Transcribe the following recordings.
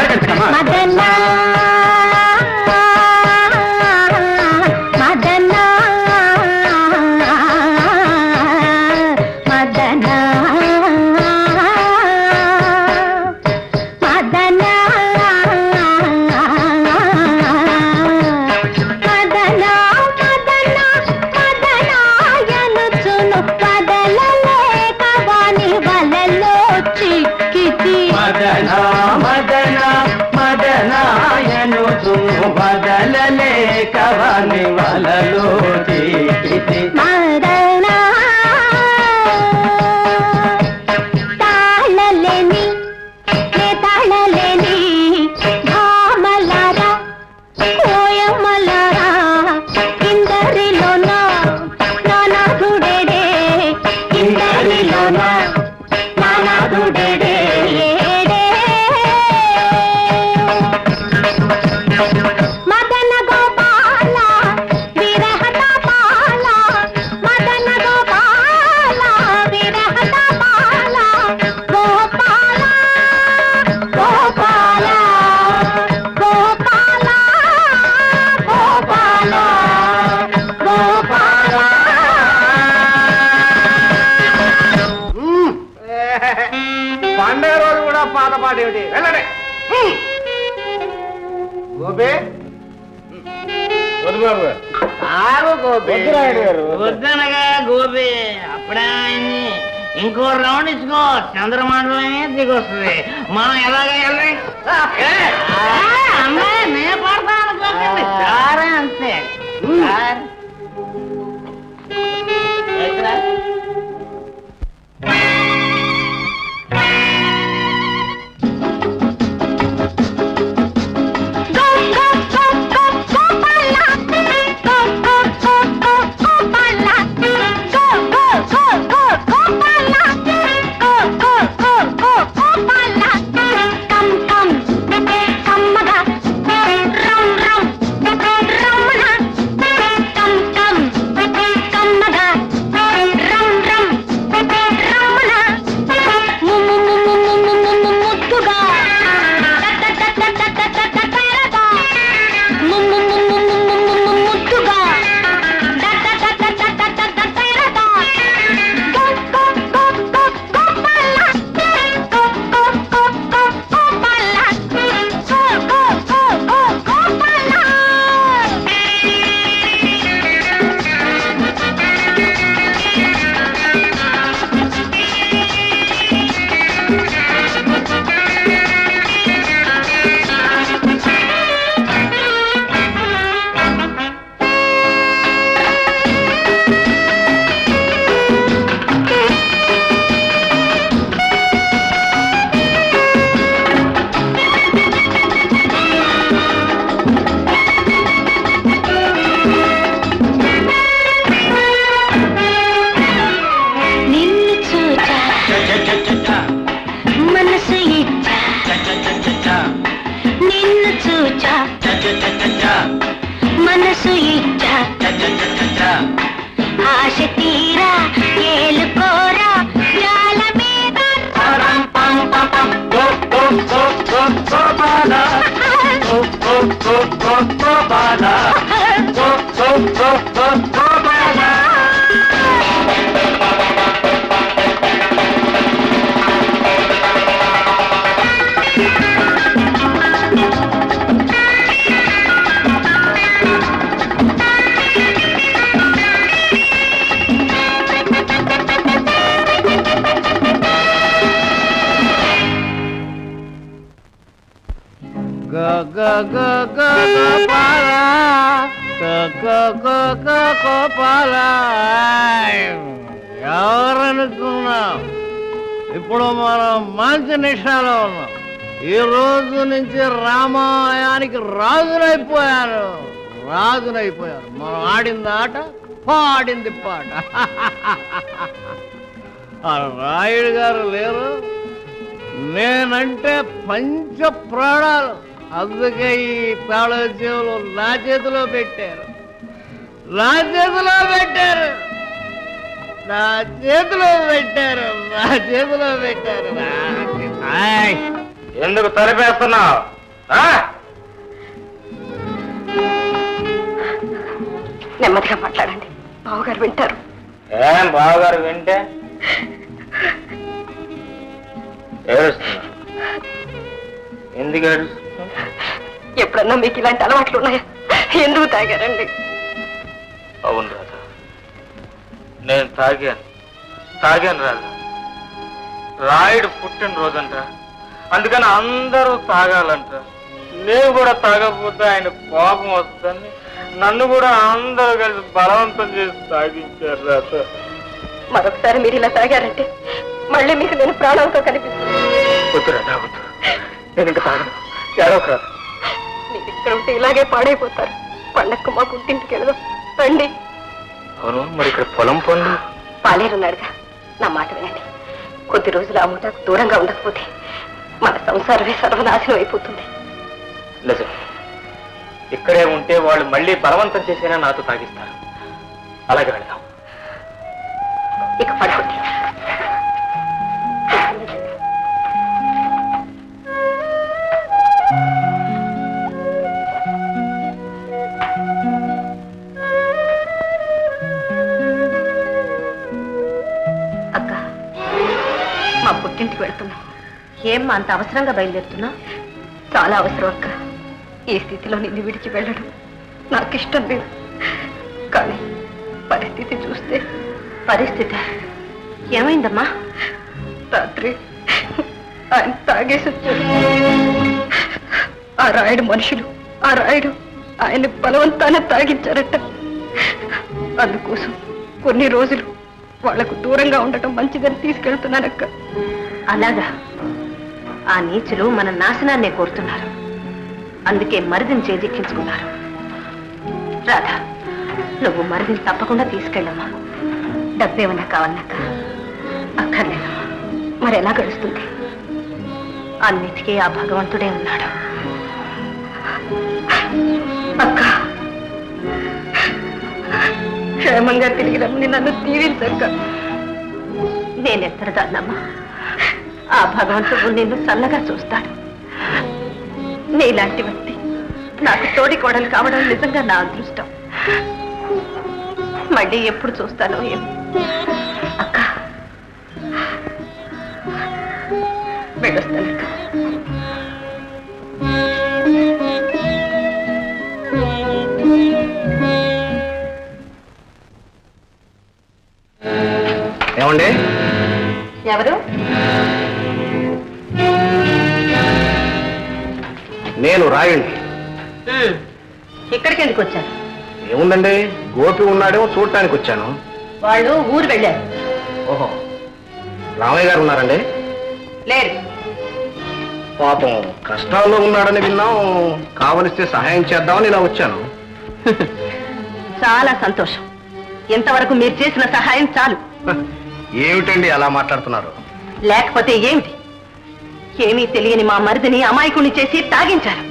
మదనా పండుగ రోజు కూడా పాత పాట ఏమిటి? వెళ్ళండి. గోపి? వద్దుబాబు. ఆగు గోపి. వద్దనగా గోపి. అప్పుడే ఆయన్ని ఇంకో రౌండ్ ఇచ్చుకో. చంద్రమండలమే దిగొస్తుంది. మనం ఎలాగ వెళ్ళి అమ్మాయి నేను పడతాను గ ఎవరనుకున్నాం? ఇప్పుడు మనం మంచి నిషాలో ఉన్నాం. ఈ రోజు నుంచి రామాయణానికి రాజునైపోయాను రాజునైపోయాను మనం ఆడింది ఆట పాడింది పాట. ఆ రాయుడు గారు లేరు. నేనంటే పంచ ప్రాణాలు అందుకే ఈ తాళోద్యోగులు నా చేతిలో పెట్టారు. నా చేతిలో పెట్టారు. నా చేతిలో పెట్టారు. నా చేతిలో పెట్టారు. ఎందుకు తలిపేస్తున్నావు? ఆ? నెమ్మదిగా మాట్లాడండి. బావగారు వింటారు. ఏం బావగారు వింటే? ఏడుస్తున్నా ఎందుకు ఏడుస్తున్నా ఎప్పుడన్నా మీకు ఇలాంటి అలవాట్లు ఉన్నాయా? ఎందుకు తాగారండి? అవును రాధా. నేను తాగాను. తాగాను రాధా. రాయుడు పుట్టినరోజంట. అందుకని అందరూ తాగాలంట. నేను కూడా తాగకపోతే ఆయన కోపం వస్తుందని నన్ను కూడా అందరూ కలిసి బలవంతం చేసి తాగించారు రాధా. మరొకసారి మీరు ఇలా తాగారంటే మళ్ళీ మీకు నేను ప్రాణంతో కనిపిస్తాను. వద్దు రాధా వద్దు. నేను ఇంకా తాగను. ఏడవకు రాధా. మీరు ఇక్కడ ఉంటే ఇలాగే పాడైపోతారు. పండక్కు మా గుంటింటికి వెళదాం. రండి అవును మరి ఇక్కడ పొలం పనులు పాలేరున్నాడుగా. నా మాట వినండి. కొద్ది రోజులు ఆ ముఠాకు దూరంగా ఉండకపోతే మన సంసారమే సర్వనాశనం అయిపోతుంది. నిజం. ఇక్కడే ఉంటే వాళ్ళు మళ్ళీ బలవంతం చేసేనా నాతో తాగిస్తారు. అలాగే వెళ్దాం. ఇక పడుకోండి పుట్టింటికి వెళ్తున్నాం. ఏం అంత అవసరంగా బయలుదేరుతున్నా? చాలా అవసరం అక్క. ఈ స్థితిలో నిన్ను విడిచి వెళ్ళడం నాకు ఇష్టం లేదు. కానీ పరిస్థితి చూస్తే పరిస్థితి. ఏమైందమ్మా? రాత్రి ఆయన తాగేసి వచ్చాడు. ఆ రాయుడు మనుషులు ఆ రాయుడు ఆయన బలవంతానే తాగించారట. అందుకోసం కొన్ని రోజులు వాళ్ళకు దూరంగా ఉండటం మంచిదని తీసుకెళ్తున్నానక్క. అలాగా. ఆ నీచులు మన నాశనాన్నే కోరుతున్నారు. అందుకే మరిదిని చేజిక్కించుకున్నారు. రాధా నువ్వు మరిదిని తప్పకుండా తీసుకెళ్ళమ్మా. డబ్బేమన్నా కావాలన్నాక అక్కర్లేదు. మరి ఎలా గడుస్తుంది? అన్నిటికీ ఆ భగవంతుడే ఉన్నాడు. అక్క. క్షేమంగా తిరిగి రమ్మని నన్ను దీవించక్క నేనెత్తరదాన్నమ్మా ఆ భగవంతుడు నిన్ను చల్లగా చూస్తాడు. నీలాంటి వ్యక్తి నాకు తోడి కోడలు కావడం నిజంగా నా అదృష్టం. మళ్ళీ ఎప్పుడు చూస్తానో ఏం అక్క వెళ్ళొస్తానక్క ఏమండి? ఎవరు? నేను రాయండి. ఇక్కడికి ఎందుకు వచ్చారు? ఏముందండి? గోపి ఉన్నాడేమో చూడటానికి వచ్చాను. వాళ్ళు ఊరు వెళ్ళారు. ఓహో. రామయ్య గారు ఉన్నారండి? లేరు. పాపం కష్టాల్లో ఉన్నాడని విన్నాం. కావలిస్తే సహాయం చేద్దామని ఇలా వచ్చాను. చాలా సంతోషం. ఇంతవరకు మీరు చేసిన సహాయం చాలు. ఏమిటండి అలా మాట్లాడుతున్నారు? లేకపోతే ఏమిటి? ఏమీ తెలియని మా మరిదిని అమాయకుని చేసి తాగించారు.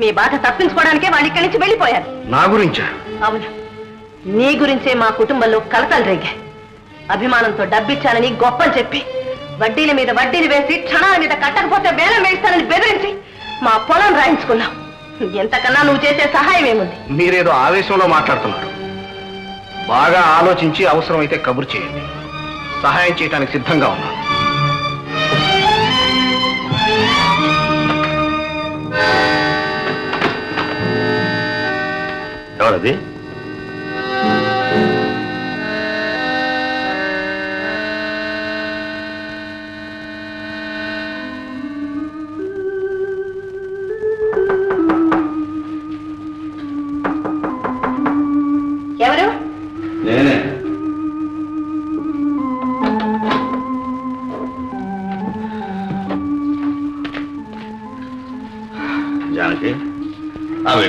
మీ బాధ తప్పించుకోవడానికే వాళ్ళు ఇక్కడి నుంచి వెళ్ళిపోయారు. నా గురించా? అవును. నీ గురించే మా కుటుంబంలో కలతలు రేగాయి. అభిమానంతో డబ్బిచ్చానని గొప్పలు చెప్పి వడ్డీల మీద వడ్డీలు వేసి క్షణాల మీద కట్టకపోతే వేలం వేస్తానని బెదిరించి మా పొలం రాయించుకున్నాం. ఎంతకన్నా నువ్వు చేసే సహాయం ఏముంది? మీరేదో ఆవేశంలో మాట్లాడుతున్నారు. బాగా ఆలోచించి అవసరమైతే కబురు చేయండి. సహాయం చేయడానికి సిద్ధంగా ఉన్నాను.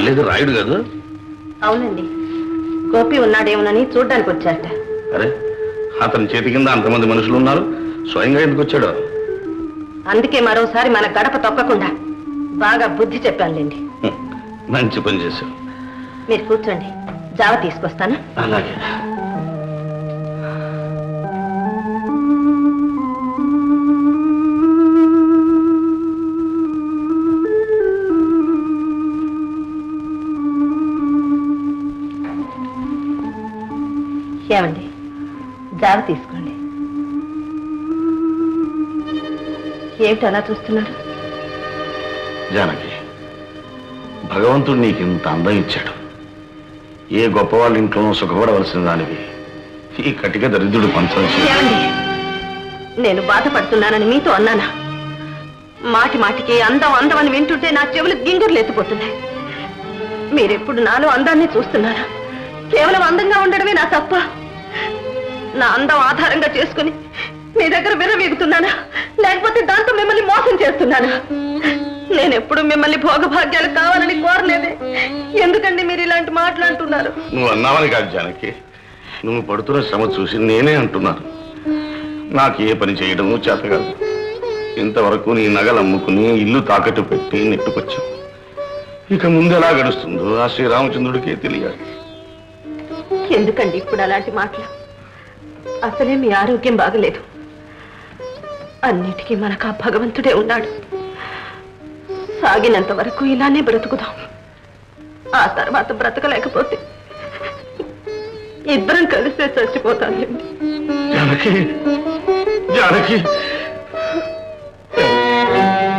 వెళ్ళేది రాయుడు కదా. అవునండి. గోపి ఉన్నాడేమోనని చూడ్డానికి వచ్చారట. అరే అతని చేతి కింద అంతమంది మనుషులు ఉన్నారు. స్వయంగా ఎందుకు వచ్చాడు? అందుకే మరోసారి మన గడప తొక్కకుండా బాగా బుద్ధి చెప్పానులేండి. మంచి పని చేశావు. మీరు కూర్చోండి. జావ తీసుకొస్తాను. అలాగే. ఏమండి జాగ తీసుకోండి. ఏమిటి అలా చూస్తున్నారు జానకి భగవంతుడు నీకు ఇంత అందం ఇచ్చాడు. ఏ గొప్పవాళ్ళ ఇంట్లోనూ సుఖపడవలసిన దానివి ఈ కటిక దరిద్రుడు పంచం ఏమండి? నేను బాధపడుతున్నానని మీతో అన్నానా? మాటి మాటికి అందం అందం అని వింటుంటే నా చెవులు గింగిర్లు ఎత్తిపోతున్నాయి మీరెప్పుడు నాలో అందాన్ని చూస్తున్నారా? కేవలం అందంగా ఉండడమే నా తప్ప నా అందం ఆధారంగా చేసుకుని మీ దగ్గర విర్రవీగుతున్నానా? లేకపోతే దాంతో మిమ్మల్ని మోసం చేస్తున్నానా? నేను ఎప్పుడు మిమ్మల్ని భోగభాగ్యాలు కావాలని కోరలేదే. ఎందుకండి మీరు ఇలాంటి మాట్లాడుతున్నారు నువ్వు అన్నావని కాదు జానకి. నువ్వు పడుతున్న శ్రమ చూసి నేనే అంటున్నాను. నాకు ఏ పని చేయడము చేత కాదు ఇంతవరకు నీ నగలు అమ్ముకుని ఇల్లు తాకట్టు పెట్టి నెట్టుకొచ్చావు. ఇక ముందు ఎలా గడుస్తుందో ఆ శ్రీరామచంద్రుడికే తెలియాలి. ఎందుకండి ఇప్పుడు అలాంటి మాటలు? అసలే మీ ఆరోగ్యం బాగలేదు. అన్నిటికీ మనకు ఆ భగవంతుడే ఉన్నాడు. సాగినంత వరకు ఇలానే బ్రతుకుదాం. ఆ తర్వాత బ్రతకలేకపోతే ఇద్దరం కలిసే చచ్చిపోతాను జానకి జానకి.